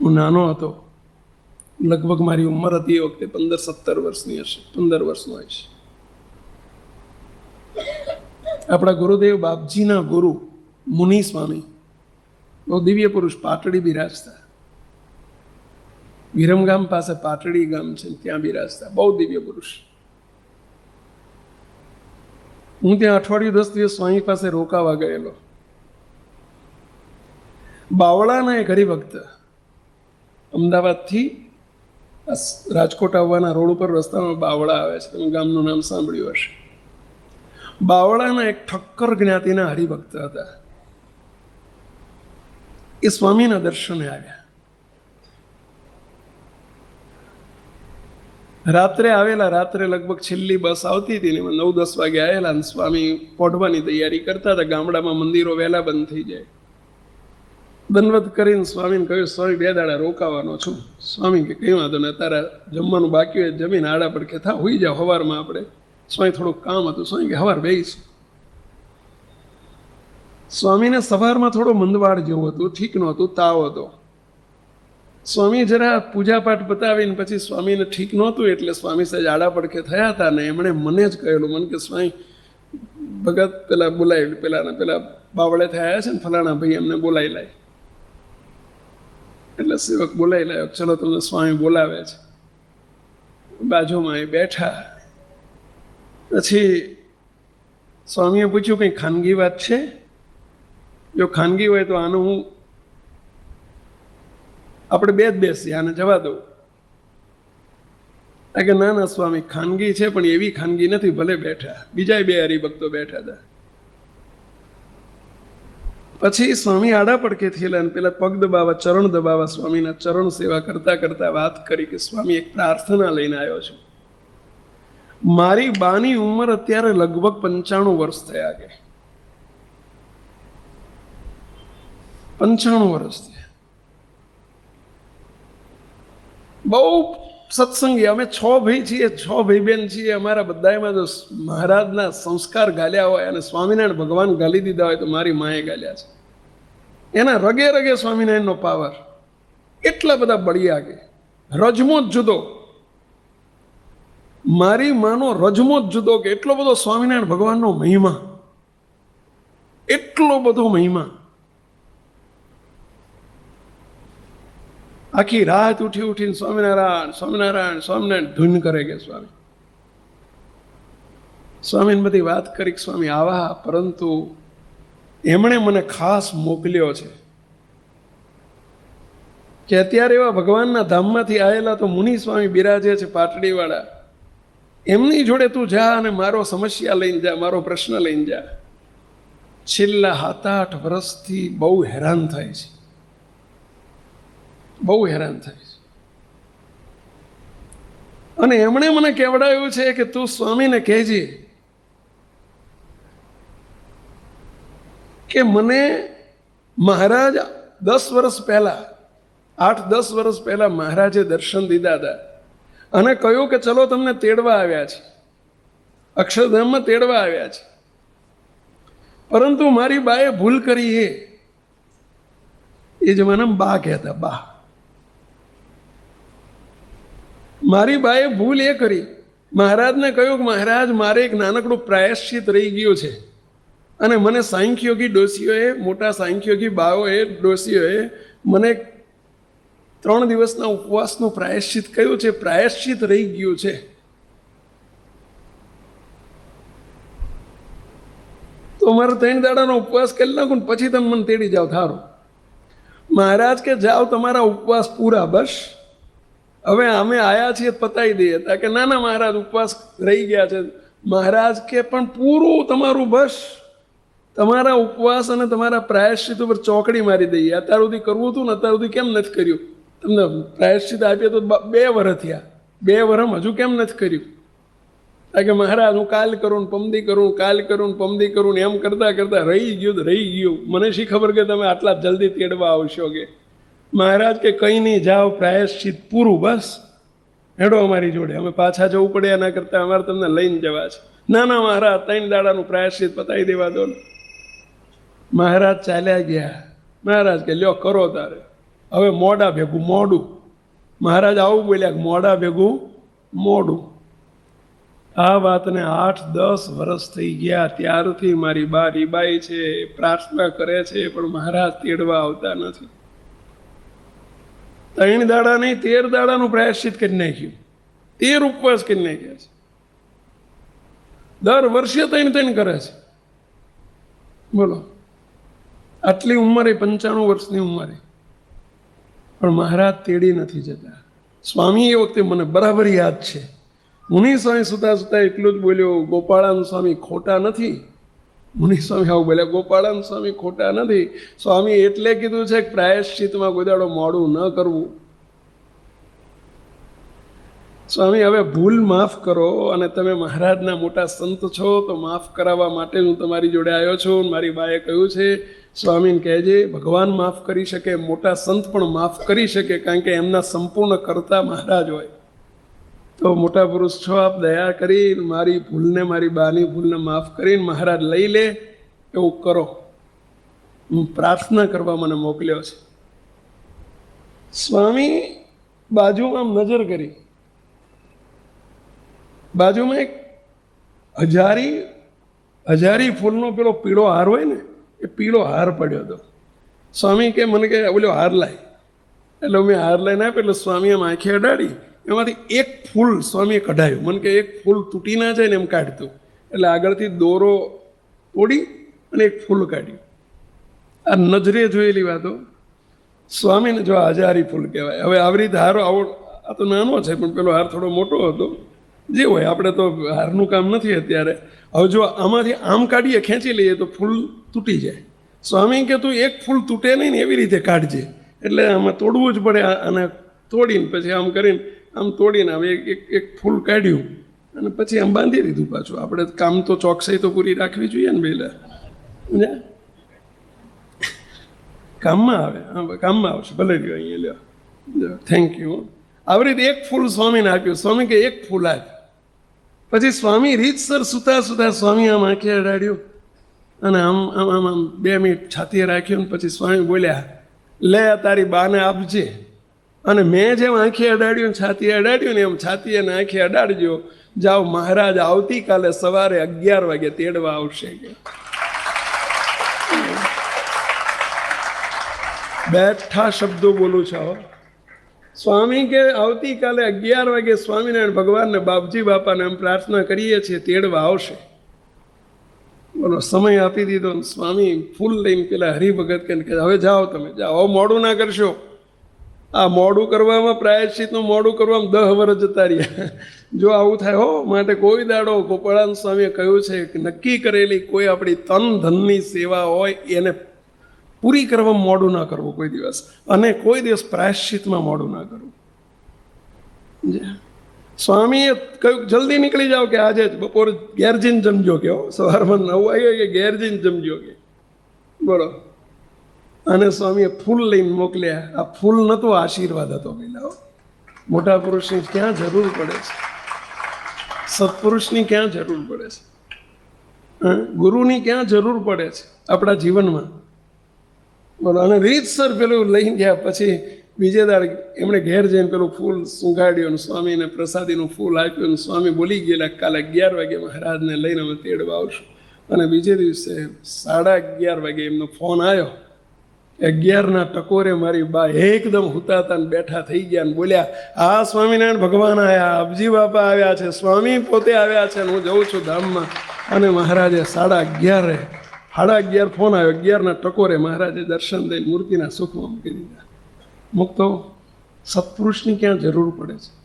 હું નાનો હતો. લગભગ મારી ઉંમર હતી એ વખતે પંદર સત્તર વર્ષની હશે, પંદર વર્ષનો હશે. આપણા ગુરુદેવ બાપજીના ગુરુ મુનિ સ્વામી, બહુ દિવ્ય પુરુષ, પાટડી બિરાજતા. વિરમગામ પાસે પાટડી ગામ છે, ત્યાં બિરાજતા, બહુ દિવ્ય પુરુષ. હું ત્યાં અઠવાડિયું દસ દિવસ સ્વામી પાસે રોકાવા ગયેલો. બાવળાના એક હરિભક્ત અમદાવાદથી રાજકોટ આવવાના રોડ ઉપર રસ્તામાં બાવળા આવે છે. તમે ગામનું નામ સાંભળ્યું હશે. બાવળાના એક ઠક્કર જ્ઞાતિના હરિભક્ત હતા. એ સ્વામીના દર્શને આવ્યા. રાત્રે આવેલા, રાત્રે લગભગ છેલ્લી બસ આવતી હતી ને નવ દસ વાગે આવેલા અને સ્વામી પોઢવાની તૈયારી કરતા હતા. ગામડામાં મંદિરો વહેલા બંધ થઈ જાય. દંડવત કરીને સ્વામીને કહ્યું સ્વામી બે દાડા રોકાવાનો છું. સ્વામી કે, કઈ વાંધો ને તારા જમવાનું બાકી હોય, જમીન આડા પડકે થા, હોઈ જાઓ હવારમાં આપણે. સ્વામી થોડુંક કામ હતું સ્વામી કે, હવાર બેસ સ્વામીને સવારમાં થોડો મંદવાડ જેવું હતું, ઠીક નહોતું, તાવ હતો. સ્વામી જરા પૂજાપાઠ બતાવીને પછી સ્વામીને ઠીક નહોતું, એટલે સ્વામી સહેજ આડા પડખે થયા હતા ને એમણે મને જ કહેલું, મને કે, સ્વામી, ભગત પેલા બોલાવી પેલાના પેલા બાવળે થયા છે ને ફલાણા ભાઈ એમને બોલાવી લાય. એટલે સેવક બોલાવી લાવ્યો ચલો તમને સ્વામી બોલાવે છે. બાજુમાં એ બેઠા. પછી સ્વામીએ પૂછ્યું, કંઈ ખાનગી વાત છે? જો ખાનગી હોય તો આનું હું આપણે બે જ બેસીએ, આને જવા દઉં. કે ના ના સ્વામી, ખાનગી છે, પણ એવી ખાનગી નથી, ભલે બેઠા. બીજા બે હરિભક્તો બેઠા હતા. પછી સ્વામી આડા પડકે થયેલા અને પેલા પગ દબાવા ચરણ દબાવા સ્વામીના ચરણ સેવા કરતા કરતા વાત કરી કે, સ્વામી, એક પ્રાર્થના લઈને આવ્યો છું. મારી બાની ઉંમર અત્યારે લગભગ પંચાણું વર્ષ થયા કે પંચાણું વર્ષ થયા. બહુ સત્સંગી, અમે છ ભાઈ છીએ, છ ભાઈ બેન છીએ. અમારા બધામાં જો મહારાજના સંસ્કાર ગાલ્યા હોય અને સ્વામિનારાયણ ભગવાન ગાલી દીધા હોય તો મારી માએ ગાલ્યા છે. એના રગે રગે સ્વામિનારાયણનો પાવર. એટલા બધા બળિયા કે રજમો જ જુદો. મારી માનો રજમો જ જુદો કે એટલો બધો સ્વામિનારાયણ ભગવાનનો મહિમા. એટલો બધો મહિમા. આખી રાત ઉઠી ઉઠીને સ્વામિનારાયણ સ્વામિનારાયણ સ્વામિનારાયણ ધૂન કરે કે સ્વામી. સ્વામીને બધી વાત કરી સ્વામી આવા, પરંતુ એમણે મને ખાસ મોકલ્યો છે. કે અત્યારે એવા ભગવાનના ધામમાંથી આવેલા તો મુનિ સ્વામી બિરાજે છે પાટડીવાળા. એમની જોડે તું જા અને મારો સમસ્યા લઈને જા, મારો પ્રશ્ન લઈને જા. છેલ્લા સાત આઠ વર્ષથી બહુ હેરાન થાય છે. બહુ હેરાન થાય છે. અને એમણે મને કેવડાવ્યું છે કે તું સ્વામીને કહેજે કે મને મહારાજ દસ વર્ષ પહેલાં, આઠ, દસ વર્ષ પહેલાં મહારાજે દર્શન દીધા હતા. અને કહ્યું કે ચલો તમને તેડવા આવ્યા છે. અક્ષરધામમાં તેડવા આવ્યા છે. પરંતુ મારી બાએ ભૂલ કરી એ એ જમાનામાં બા કહેતા, બા. મારી બાએ ભૂલ એ કરી. મહારાજને કહ્યું કે મહારાજ, મારે એક નાનકડું પ્રાયશ્ચિત રહી ગયું છે. અને મને સાંખ્યોગી ડોસીઓએ મોટા સાંખ્યોગી બાઓએ ડોસીઓએ મને ત્રણ દિવસના ઉપવાસનું પ્રાયશ્ચિત કહ્યું છે, પ્રાયશ્ચિત રહી ગયું છે. તો મારે ત્રણ દાડાનો ઉપવાસ કરી નાખું ને પછી તમે મને તેડી જાઓ થારો મહારાજ કે, જાઓ, તમારા ઉપવાસ પૂરા, બસ. હવે અમે આયા છીએ પતાવી દઈએ. તા કે, ના ના, મહારાજ, ઉપવાસ રહી ગયા છે. મહારાજ કે, પણ પૂરું, તમારું, બસ. તમારા ઉપવાસ અને તમારા પ્રાયશ્ચિત ઉપર ચોકડી મારી દઈએ. અત્યાર સુધી કરવું હતું ને અત્યાર સુધી કેમ નથી કર્યું? તમને પ્રાયશ્ચિત આપીએ તો બે વર્ષ થયા. બે વર્ષ હજુ કેમ નથી કર્યું? કારણ કે મહારાજ, હું કાલ કરું પમદી કરું, કાલ કરું ને પમદી કરું ને એમ કરતા કરતા રહી ગયું રહી ગયું. મને શી ખબર કે તમે આટલા જલ્દી તેડવા આવશો કે? મહારાજ કે કંઈ નહીં, જાઓ પ્રાયશ્ચિત પૂરું, બસ. હેડો અમારી જોડે. અમે પાછા જવું પડે એના કરતાં અમારે તમને લઈને જવા છે. ના ના, મહારાજ, ત્રણ દાડાનું પ્રાયશ્ચિત પતાવી દેવા દો ને. મહારાજ ચાલ્યા ગયા. મહારાજ કે, લ્યો, કરો તારે. હવે મોડા ભેગું મોડું મહારાજ આવું બોલ્યા મોડા ભેગું મોડું આ વાતને આઠ, દસ વર્ષ થઈ ગયા. ત્યારથી મારી બા રીબાઈ છે, પ્રાર્થના કરે છે, પણ મહારાજ તેડવા આવતા નથી. ત્રણ દાડા નહીં, તેર દાડાનું પ્રાયશ્ચિત કરી નાખ્યું. તેર ઉપવાસ કરી નાખ્યા છે. દર વર્ષે ત્રણ ત્રણ કરે છે. બોલો. આટલી ઉંમરે, પંચાણું વર્ષની ઉંમરે. પણ મહારાજ તેડી નથી જતા. સ્વામી એ વખતે મને બરાબર યાદ છે. મુનિ સ્વામી સુતા સુતા એટલું જ બોલ્યો ગોપાળાન સ્વામી ખોટા નથી. મુનિ સ્વામી આવું બોલ્યા ગોપાળાન સ્વામી ખોટા નથી. સ્વામી એટલે કીધું છે કે પ્રાયશ્ચિતમાં ગોદાડો મોડું ન કરવું. સ્વામી, હવે ભૂલ માફ કરો અને તમે મહારાજના મોટા સંત છો, તો માફ કરાવવા માટે હું તમારી જોડે આવ્યો છું મારી બાએ કહ્યું છે, સ્વામીને કહેજે, ભગવાન માફ કરી શકે, મોટા સંત પણ માફ કરી શકે, કારણ કે એમના સંપૂર્ણ કરતા મહારાજ હોય. તો મોટા પુરુષ છો, આપ દયા કરી, મારી ભૂલને, મારી બાની ભૂલને માફ કરીને મહારાજ લઈ લે, એવું કરો. હું પ્રાર્થના કરવા મને મોકલ્યો છે. સ્વામી, બાજુમાં નજર કરી. બાજુમાં એક હજારી હજારી ફૂલનો પેલો પીળો હાર હોય ને, એ પીળો હાર પડ્યો હતો. સ્વામી કે, મને કે બોલ્યો, હાર લાય. એટલે મેં હાર લઈને આપ્યો, એટલે સ્વામી આમ આંખે અડાડી, એમાંથી એક ફૂલ સ્વામીએ કઢાયું. મને કે, એક ફૂલ તૂટી ના જાય ને એમ કાઢતું. એટલે આગળથી દોરો તોડી અને એક ફૂલ કાઢ્યું. આ નજરે જોયેલી વાતો. સ્વામીને જો હજારી ફૂલ કહેવાય. હવે આવી રીતે હારો, આવો, આ તો નાનો છે, પણ પેલો હાર થોડો મોટો હતો. જે હોય, આપણે તો હારનું કામ નથી અત્યારે. હવે જો આમાંથી આમ કાઢીએ, ખેંચી લઈએ તો ફૂલ તૂટી જાય. સ્વામી કે તું એક ફૂલ તૂટે નહીં ને એવી રીતે કાઢજે. એટલે આમાં તોડવું જ પડે અને તોડીને પછી આમ કરીને આમ તોડીને હવે એક એક ફૂલ કાઢ્યું અને પછી આમ બાંધી દીધું પાછું. આપણે કામ તો ચોકસાઈ તો પૂરી રાખવી જોઈએ ને પહેલાં કામમાં આવે કામમાં આવશે. ભલે રહ્યો, અહીંયા લ્યો. થેન્ક યુ આવી રીતે એક ફૂલ સ્વામીને આપ્યું. સ્વામી કે, એક ફૂલ આપ પછી સ્વામી રીતસર સુતા સુતા સ્વામી આમ આંખે અડાડ્યું. અને આમ આમ આમ આમ બે મિનિટ છાતીએ રાખ્યું ને પછી સ્વામી બોલ્યા, લે તારી બાને આપજે. અને મેં જેમ આંખે અડાડ્યું છાતીએ અડાડ્યું ને એમ છાતીએ ને આંખે અડાડજો. જાઓ મહારાજ, આવતીકાલે સવારે અગિયાર વાગે તેડવા આવશે. બેઠા શબ્દો બોલું છું. સ્વામી કે આવતીકાલે અગિયાર વાગે સ્વામિનારાયણ ભગવાનને બાપજી બાપાને એમ પ્રાર્થના કરીએ છીએ, તેડવા આવશે. બોલો, સમય આપી દીધો સ્વામી ફૂલ લઈને પેલા હરિભગત કે હવે જાઓ તમે, જાઓ મોડું ના કરશો. આ મોડું કરવામાં, પ્રાયશ્ચિતનું મોડું કરવામાં દહ વર્ષ જતા રહ્યા. જો આવું થાય, હો, માટે કોઈ દાડો ગોપાળાન સ્વામીએ કહ્યું છે કે નક્કી કરેલી કોઈ આપણી તન ધનની સેવા હોય, એને પૂરી કરવામાં મોડું ના કરવું કોઈ દિવસ. અને કોઈ દિવસ પ્રાયશ્ચિતમાં મોડું ના કરવું? સ્વામીએ કહ્યું, જલ્દી નીકળી જાઓ કે આજે જ બપોર ગેરજીન જમજો કે સવારમાં નવું આવ્યો કે ગેરજીન જમજો કે. બોલો. અને સ્વામીએ ફૂલ લઈને મોકલ્યા. આ ફૂલ નહોતો આશીર્વાદ હતો પેલા. મોટા પુરુષની ક્યાં જરૂર પડે છે? સત્પુરુષની ક્યાં જરૂર પડે છે? ગુરુની ક્યાં જરૂર પડે છે? આપણા જીવનમાં. બોલો અને રીતસર પેલું લઈને ગયા પછી બીજે દાડે એમણે ઘેર જઈને પેલું ફૂલ સુંઘાડ્યું સ્વામીને પ્રસાદીનું ફૂલ આપ્યું અને સ્વામી બોલી ગયેલા, કાલે અગિયાર વાગે મહારાજને લઈને અમે તેડવા આવશું. અને બીજે દિવસે સાડા અગિયાર વાગે એમનો ફોન આવ્યો. અગિયારના ટકોરે મારી બા એકદમ હુતાતા ને બેઠા થઈ ગયા ને બોલ્યા, આ સ્વામિનારાયણ ભગવાન આવ્યા અબજી બાપા આવ્યા છે, સ્વામી પોતે આવ્યા છે અને હું જઉં છું ધામમાં. અને મહારાજે સાડા અગિયારે સાડા અગિયાર ફોન આવ્યો. અગિયારના ટકોરે મહારાજે દર્શન દઈ મૂર્તિના સુખમાં મૂકી દીધા. મુક્તો, સત્પુરુષની ક્યાં જરૂર પડે છે?